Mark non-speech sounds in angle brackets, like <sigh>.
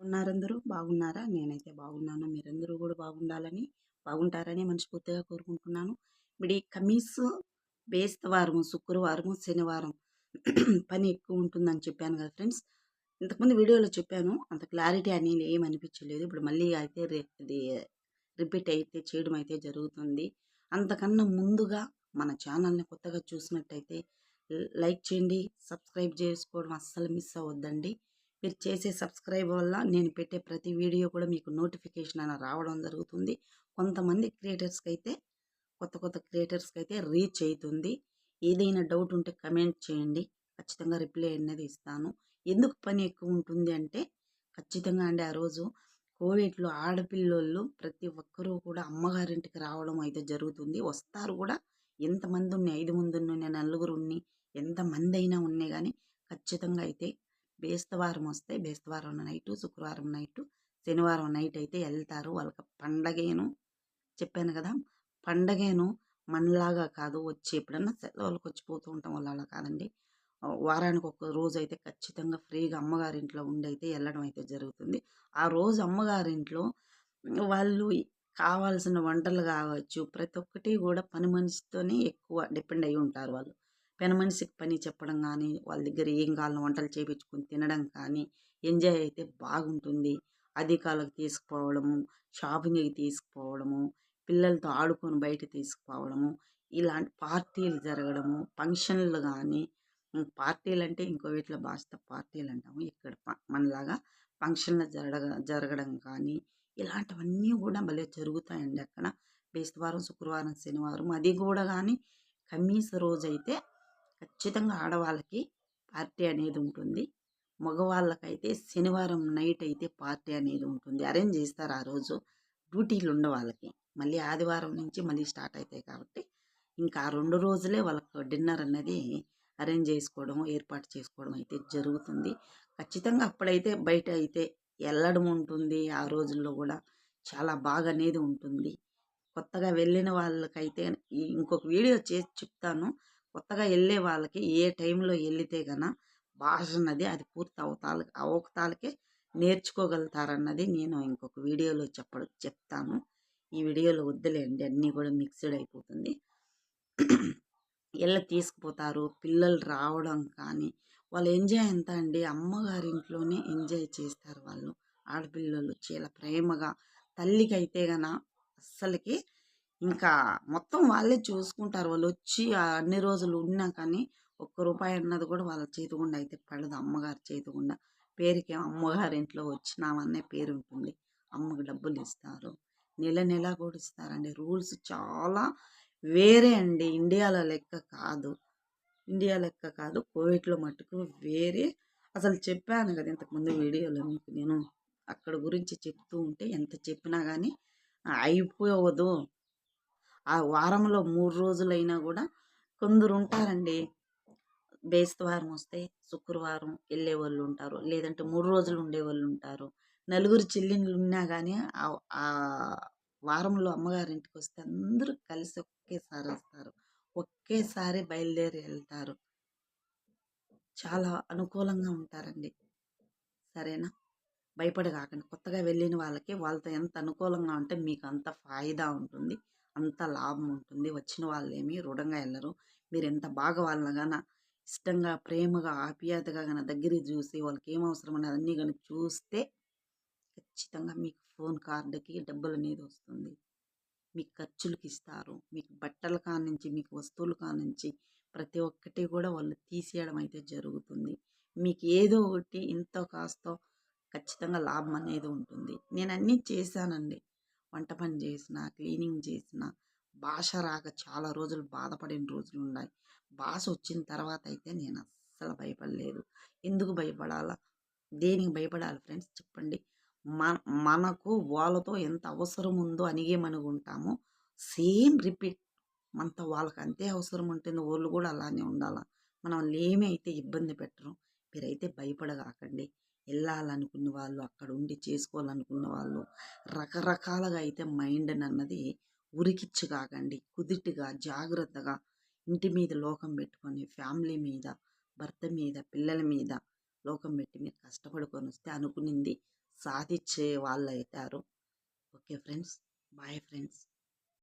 ఉన్నారందరూ బాగున్నారా? నేనైతే బాగున్నాను. మీరందరూ కూడా బాగుండాలని బాగుంటారని మనస్ఫూర్తిగా కోరుకుంటున్నాను. ఇప్పుడు కమీస్ బేస్తవారము శుక్రవారము శనివారం <clears throat> పని ఎక్కువ ఉంటుందని చెప్పాను కదా ఫ్రెండ్స్. ఇంతకుముందు వీడియోలో చెప్పాను అంత క్లారిటీ అనేది ఏమనిపించలేదు ఇప్పుడు మళ్ళీ అయితే రే రిపీట్ అయితే చేయడం అయితే జరుగుతుంది. అంతకన్నా ముందుగా మన ఛానల్ని కొత్తగా చూసినట్టయితే లైక్ చేయండి సబ్స్క్రైబ్ చేసుకోవడం అస్సలు మిస్ అవ్వద్దండి. మీరు చేసే సబ్స్క్రైబ్ వల్ల నేను పెట్టే ప్రతి వీడియో కూడా మీకు నోటిఫికేషన్ అయినా రావడం జరుగుతుంది. కొంతమంది క్రియేటర్స్కి అయితే కొత్త కొత్త క్రియేటర్స్కి అయితే రీచ్ అవుతుంది. ఏదైనా డౌట్ ఉంటే కమెంట్ చేయండి. ఖచ్చితంగా రిప్లై అనేది ఇస్తాను. ఎందుకు పని ఎక్కువ ఉంటుంది అంటే ఖచ్చితంగా అండి ఆ రోజు కోవిడ్లో ఆడపిల్లోళ్ళు ప్రతి ఒక్కరూ కూడా అమ్మగారింటికి రావడం అయితే జరుగుతుంది. వస్తారు కూడా. ఎంతమంది ఉన్నాయి? ఐదు మంది ఉన్నాయి నలుగురు ఉన్నాయి ఎంతమంది అయినా ఉన్నాయి కానీ ఖచ్చితంగా అయితే బేస్తవారం వస్తే బేస్తవారం నైటు శుక్రవారం నైటు శనివారం నైట్ అయితే వెళ్తారు వాళ్ళకి పండగేను చెప్పాను కదా పండగేను మనలాగా కాదు. వచ్చి ఎప్పుడన్నా సెలవులకు వచ్చిపోతూ ఉంటాం వాళ్ళు అలా కాదండి. వారానికి ఒక రోజు అయితే ఖచ్చితంగా ఫ్రీగా అమ్మగారింట్లో ఉండి అయితే వెళ్ళడం అయితే జరుగుతుంది. ఆ రోజు అమ్మగారింట్లో వాళ్ళు కావాల్సిన వంటలు కావచ్చు ప్రతి ఒక్కటి కూడా పని మనిషితోనే ఎక్కువ డిపెండ్ అయి ఉంటారు వాళ్ళు. పెనమనిషికి పని చెప్పడం కానీ వాళ్ళ దగ్గర ఏం కావాలో వంటలు చేయించుకొని తినడం కానీ ఎంజాయ్ అయితే బాగుంటుంది. అధికారులకు తీసుకుపోవడము షాపింగ్కి తీసుకుపోవడము పిల్లలతో ఆడుకొని బయట తీసుకుపోవడము ఇలాంటి పార్టీలు జరగడము ఫంక్షన్లు కానీ పార్టీలు అంటే ఇంకో వీటిలో భాషతో పార్టీలు అంటాము. ఇక్కడ మనలాగా ఫంక్షన్లు జరగ జరగడం కానీ ఇలాంటివన్నీ కూడా భలే జరుగుతాయండి అక్కడ. బేస్తవారం శుక్రవారం శనివారం అది కూడా కానీ కమీస రోజైతే ఖచ్చితంగా ఆడవాళ్ళకి పార్టీ అనేది ఉంటుంది. మగవాళ్ళకైతే శనివారం నైట్ అయితే పార్టీ అనేది ఉంటుంది. అరేంజ్ చేస్తారు ఆ రోజు. డ్యూటీలు ఉండవాళ్ళకి మళ్ళీ ఆదివారం నుంచి మళ్ళీ స్టార్ట్ అవుతాయి కాబట్టి ఇంకా ఆ రెండు రోజులే వాళ్ళకు డిన్నర్ అనేది అరేంజ్ చేసుకోవడం ఏర్పాటు చేసుకోవడం అయితే జరుగుతుంది. ఖచ్చితంగా అప్పుడైతే బయట అయితే వెళ్ళడం ఉంటుంది. ఆ రోజుల్లో కూడా చాలా బాగా అనేది ఉంటుంది. కొత్తగా వెళ్ళిన వాళ్ళకైతే ఇంకొక వీడియో చేసి చెప్తాను. కొత్తగా వెళ్ళే వాళ్ళకి ఏ టైంలో వెళితే గన భాష అన్నది అది పూర్తి అవతాల అవతాలకే నేర్చుకోగలుగుతారన్నది నేను ఇంకొక వీడియోలో చెప్పడం చెప్తాను. ఈ వీడియోలో వద్దులేండి అన్నీ కూడా మిక్స్డ్ అయిపోతుంది. ఇళ్ళ తీసుకుపోతారు పిల్లలు రావడం కానీ వాళ్ళు ఎంజాయ్ ఎంత అండి? అమ్మగారింట్లోనే ఎంజాయ్ చేస్తారు వాళ్ళు. ఆడపిల్లలు చాలా ప్రేమగా తల్లికి అయితే గన అస్సలకి ఇంకా మొత్తం వాళ్ళే చూసుకుంటారు. వాళ్ళు వచ్చి అన్ని రోజులు ఉన్నా కానీ ఒక్క రూపాయి అన్నది కూడా వాళ్ళ చేతిగుండా అయితే పడదు. అమ్మగారి చేతిగుండా పేరుకి అమ్మగారి ఇంట్లో వచ్చినామనే పేరు ఉంటుంది. అమ్మకి డబ్బులు ఇస్తారు. నెల నెల కూడా ఇస్తారండి. రూల్స్ చాలా వేరే అండి. ఇండియాలో లెక్క కాదు. ఇండియా లెక్క కాదు. కోవిడ్లో మటుకు వేరే. అసలు చెప్పాను కదా ఇంతకుముందు వీడియోలో మీకు నేను అక్కడ గురించి చెప్తూ ఉంటే ఎంత చెప్పినా కానీ అయిపోవద్దు ఆ వారంలో మూడు రోజులైనా కూడా కొందరు ఉంటారండి బేస్తవారం వస్తే శుక్రవారం వెళ్ళే వాళ్ళు ఉంటారు. లేదంటే మూడు రోజులు ఉండే వాళ్ళు ఉంటారు. నలుగురు చెల్లిండ్లు ఉన్నా కానీ ఆ వారంలో అమ్మగారింటికి వస్తే అందరూ కలిసి ఒకేసారి వస్తారు. ఒకేసారి బయలుదేరి వెళ్తారు. చాలా అనుకూలంగా ఉంటారండి. సరేనా? భయపడగాకండి. కొత్తగా వెళ్ళిన వాళ్ళకి వాళ్ళతో ఎంత అనుకూలంగా ఉంటే మీకు అంత ఫాయిదా ఉంటుంది. అంత లాభం ఉంటుంది. వచ్చిన వాళ్ళు ఏమి రుణంగా వెళ్ళరు మీరు ఎంత బాగా వాళ్ళని కానీ ఇష్టంగా ప్రేమగా ఆప్యాయతగా కానీ దగ్గరికి చూసి వాళ్ళకి ఏం అవసరం అనేది అన్నీ కానీ చూస్తే ఖచ్చితంగా మీకు ఫోన్ కార్డుకి డబ్బులు అనేది వస్తుంది. మీకు ఖర్చులకి ఇస్తారు మీకు బట్టల కానుంచి మీకు వస్తువుల కానుంచి ప్రతి ఒక్కటి కూడా వాళ్ళు తీసేయడం అయితే జరుగుతుంది. మీకు ఏదో ఒకటి ఇంత కాస్తో ఖచ్చితంగా లాభం అనేది ఉంటుంది. నేను అన్నీ చేశానండి. వంట పని చేసిన క్లీనింగ్ చేసిన భాష రాక చాలా రోజులు బాధపడిన రోజులు ఉన్నాయి. భాష వచ్చిన తర్వాత అయితే నేను అస్సలు భయపడలేదు. ఎందుకు భయపడాలా? దేనికి భయపడాలి ఫ్రెండ్స్? చెప్పండి. మన మనకు వాళ్ళతో ఎంత అవసరం ఉందో అనిగేమనుకుంటామో సేమ్ రిపీట్ మనతో వాళ్ళకి అంతే అవసరం ఉంటుంది. వాళ్ళు కూడా అలానే ఉండాలా? మనం ఏమీ అయితే ఇబ్బంది పెట్టరు. మీరైతే భయపడగాకండి. వెళ్ళాలనుకున్న వాళ్ళు అక్కడ ఉండి చేసుకోవాలనుకున్న వాళ్ళు రకరకాలుగా అయితే మైండ్ అన్నది ఉరికిచ్చు కాకండి కుదిటిగా జాగ్రత్తగా ఇంటి మీద లోకం పెట్టుకొని ఫ్యామిలీ మీద భర్త మీద పిల్లల మీద లోకం పెట్టి మీరు కష్టపడుకొని వస్తే అనుకునింది సాధించే వాళ్ళు అవుతారు ఓకే ఫ్రెండ్స్ బాయ్ ఫ్రెండ్స్.